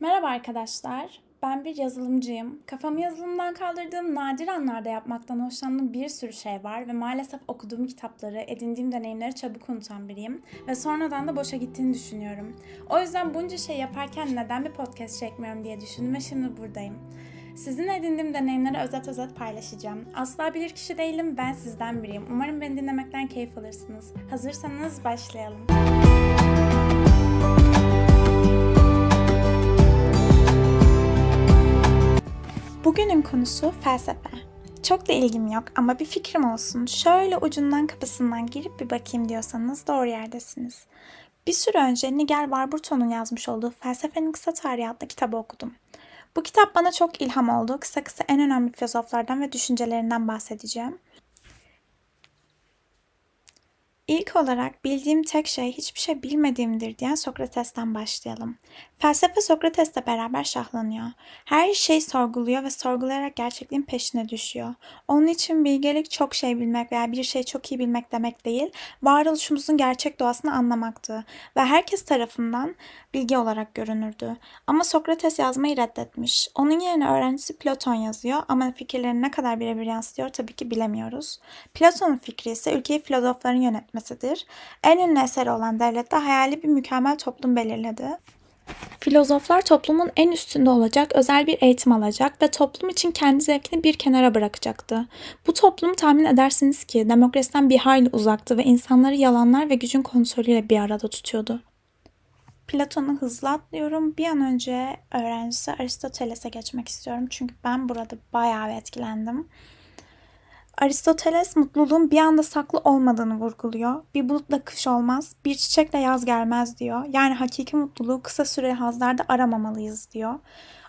Merhaba arkadaşlar. Ben bir yazılımcıyım. Kafamı yazılımdan kaldırdığım nadir anlarda yapmaktan hoşlandığım bir sürü şey var ve maalesef okuduğum kitapları, edindiğim deneyimleri çabuk unutan biriyim ve sonradan da boşa gittiğini düşünüyorum. O yüzden bunca şey yaparken neden bir podcast çekmiyorum diye düşündüm ve şimdi buradayım. Sizinle edindiğim deneyimleri özet özet paylaşacağım. Asla bilir kişi değilim, ben sizden biriyim. Umarım beni dinlemekten keyif alırsınız. Hazırsanız başlayalım. Bugünün konusu felsefe. Çok da ilgim yok ama bir fikrim olsun. Şöyle ucundan kapısından girip bir bakayım diyorsanız doğru yerdesiniz. Bir süre önce Nigel Warburton'un yazmış olduğu Felsefenin Kısa Tarihi adlı kitabı okudum. Bu kitap bana çok ilham oldu. Kısa kısa en önemli filozoflardan ve düşüncelerinden bahsedeceğim. İlk olarak bildiğim tek şey hiçbir şey bilmediğimdir diyen Sokrates'ten başlayalım. Felsefe Sokrates'le beraber şahlanıyor. Her şeyi sorguluyor ve sorgulayarak gerçekliğin peşine düşüyor. Onun için bilgelik çok şey bilmek veya bir şeyi çok iyi bilmek demek değil, varoluşumuzun gerçek doğasını anlamaktı ve herkes tarafından bilgi olarak görünürdü. Ama Sokrates yazmayı reddetmiş. Onun yerine öğrencisi Platon yazıyor ama fikirlerini ne kadar birebir yansıtıyor tabii ki bilemiyoruz. Platon'un fikri ise ülkeyi filozofların yönetmesidir. En ünlü eseri olan devlette hayali bir mükemmel toplum belirledi. Filozoflar toplumun en üstünde olacak, özel bir eğitim alacak ve toplum için kendi zevkini bir kenara bırakacaktı. Bu toplumu tahmin edersiniz ki demokrasiden bir hayli uzaktı ve insanları yalanlar ve gücün kontrolüyle bir arada tutuyordu. Platon'u hızlı atlıyorum. Bir an önce öğrencisi Aristoteles'e geçmek istiyorum. Çünkü ben burada bayağı etkilendim. Aristoteles mutluluğun bir anda saklı olmadığını vurguluyor. Bir bulutla kış olmaz, bir çiçekle yaz gelmez diyor. Yani hakiki mutluluğu kısa süreli hazlarda aramamalıyız diyor.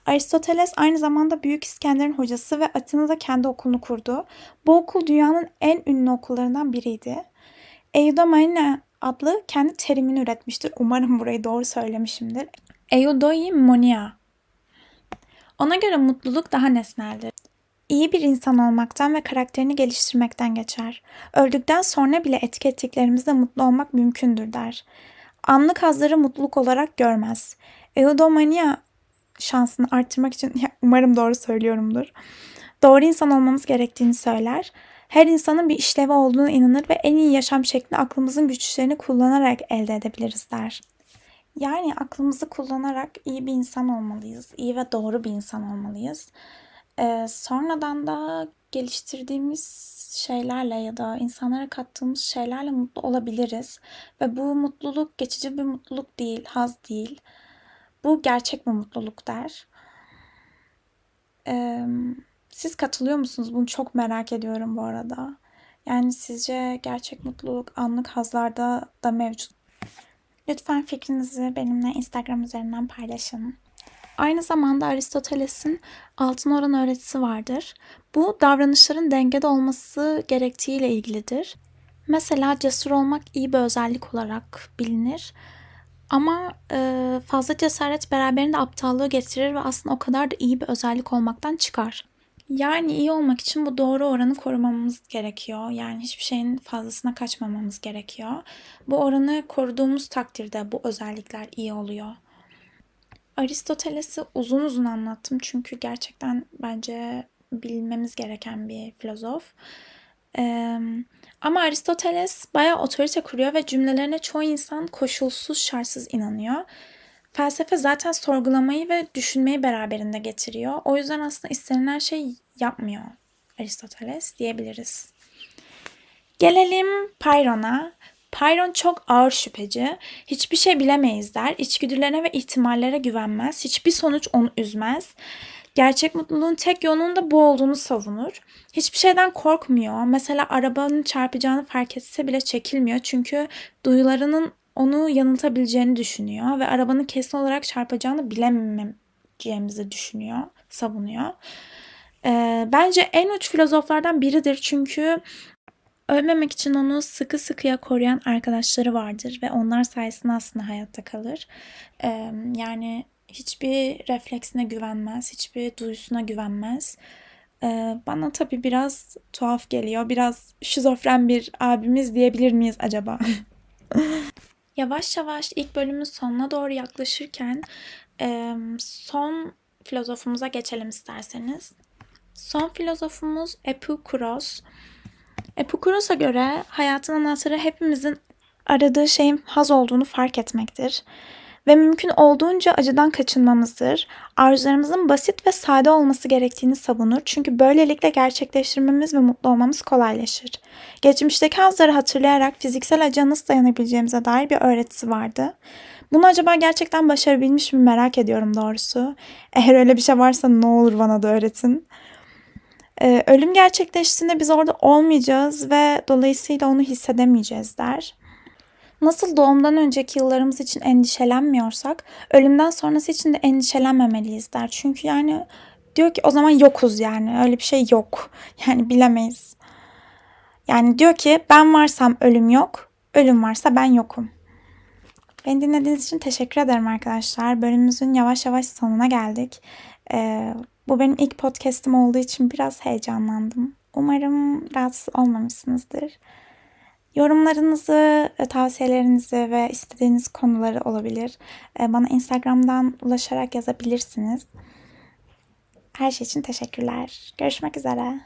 Aristoteles aynı zamanda Büyük İskender'in hocası ve Atina'da kendi okulunu kurdu. Bu okul dünyanın en ünlü okullarından biriydi. Eudaimonia adlı kendi terimini üretmiştir. Umarım burayı doğru söylemişimdir. Eudaimonia. Ona göre mutluluk daha nesneldir. İyi bir insan olmaktan ve karakterini geliştirmekten geçer. Öldükten sonra bile etki ettiklerimizle mutlu olmak mümkündür der. Anlık hazları mutluluk olarak görmez. Eudomania şansını arttırmak için umarım doğru söylüyorumdur. Doğru insan olmamız gerektiğini söyler. Her insanın bir işlevi olduğunu inanır ve en iyi yaşam şeklini aklımızın güçlerini kullanarak elde edebiliriz der. Yani aklımızı kullanarak iyi bir insan olmalıyız. İyi ve doğru bir insan olmalıyız. Ee, sonradan da geliştirdiğimiz şeylerle ya da insanlara kattığımız şeylerle mutlu olabiliriz. Ve bu mutluluk geçici bir mutluluk değil, haz değil. Bu gerçek bir mutluluk der. Ee, siz katılıyor musunuz? Bunu çok merak ediyorum bu arada. Yani sizce gerçek mutluluk anlık hazlarda da mevcut. Lütfen fikrinizi benimle Instagram üzerinden paylaşın. Aynı zamanda Aristoteles'in altın oran öğretisi vardır. Bu davranışların dengede olması gerektiğiyle ilgilidir. Mesela cesur olmak iyi bir özellik olarak bilinir. Ama e, fazla cesaret beraberinde aptallığı getirir ve aslında o kadar da iyi bir özellik olmaktan çıkar. Yani iyi olmak için bu doğru oranı korumamız gerekiyor. Yani hiçbir şeyin fazlasına kaçmamamız gerekiyor. Bu oranı koruduğumuz takdirde bu özellikler iyi oluyor. Aristoteles'i uzun uzun anlattım çünkü gerçekten bence bilmemiz gereken bir filozof. Ee, ama Aristoteles bayağı otorite kuruyor ve cümlelerine çoğu insan koşulsuz şartsız inanıyor. Felsefe zaten sorgulamayı ve düşünmeyi beraberinde getiriyor. O yüzden aslında istenilen şey yapmıyor Aristoteles diyebiliriz. Gelelim Pyrrhon'a. Pyrrhon çok ağır şüpheci. Hiçbir şey bilemeyiz der. İçgüdülerine ve ihtimallere güvenmez. Hiçbir sonuç onu üzmez. Gerçek mutluluğun tek yolunun da bu olduğunu savunur. Hiçbir şeyden korkmuyor. Mesela arabanın çarpacağını fark etse bile çekilmiyor. Çünkü duyularının onu yanıltabileceğini düşünüyor ve arabanın kesin olarak çarpacağını bilemeyeceğimizi düşünüyor, savunuyor. Ee, bence en uç filozoflardan biridir çünkü ölmemek için onu sıkı sıkıya koruyan arkadaşları vardır ve onlar sayesinde aslında hayatta kalır. Ee, yani hiçbir refleksine güvenmez, hiçbir duyusuna güvenmez. Ee, bana tabii biraz tuhaf geliyor. Biraz şizofren bir abimiz diyebilir miyiz acaba? Yavaş yavaş ilk bölümün sonuna doğru yaklaşırken Ee, son filozofumuza geçelim isterseniz. Son filozofumuz Epikuros. Epikuros'a göre hayatın anahtarı hepimizin aradığı şeyin haz olduğunu fark etmektir. Ve mümkün olduğunca acıdan kaçınmamızdır. Arzularımızın basit ve sade olması gerektiğini savunur. Çünkü böylelikle gerçekleştirmemiz ve mutlu olmamız kolaylaşır. Geçmişteki hazları hatırlayarak fiziksel acıya nasıl dayanabileceğimize dair bir öğretisi vardı. Bunu acaba gerçekten başarabilmiş mi merak ediyorum doğrusu. Eğer öyle bir şey varsa ne olur bana da öğretin. Ee, ölüm gerçekleştiğinde biz orada olmayacağız ve dolayısıyla onu hissedemeyeceğiz der. Nasıl doğumdan önceki yıllarımız için endişelenmiyorsak ölümden sonrası için de endişelenmemeliyiz der. Çünkü yani diyor ki o zaman yokuz yani öyle bir şey yok. Yani bilemeyiz. Yani diyor ki ben varsam ölüm yok, ölüm varsa ben yokum. Beni dinlediğiniz için teşekkür ederim arkadaşlar. Bölümümüzün yavaş yavaş sonuna geldik. Ee, bu benim ilk podcast'im olduğu için biraz heyecanlandım. Umarım rahatsız olmamışsınızdır. Yorumlarınızı, tavsiyelerinizi ve istediğiniz konuları olabilir. E, bana Instagram'dan ulaşarak yazabilirsiniz. Her şey için teşekkürler. Görüşmek üzere.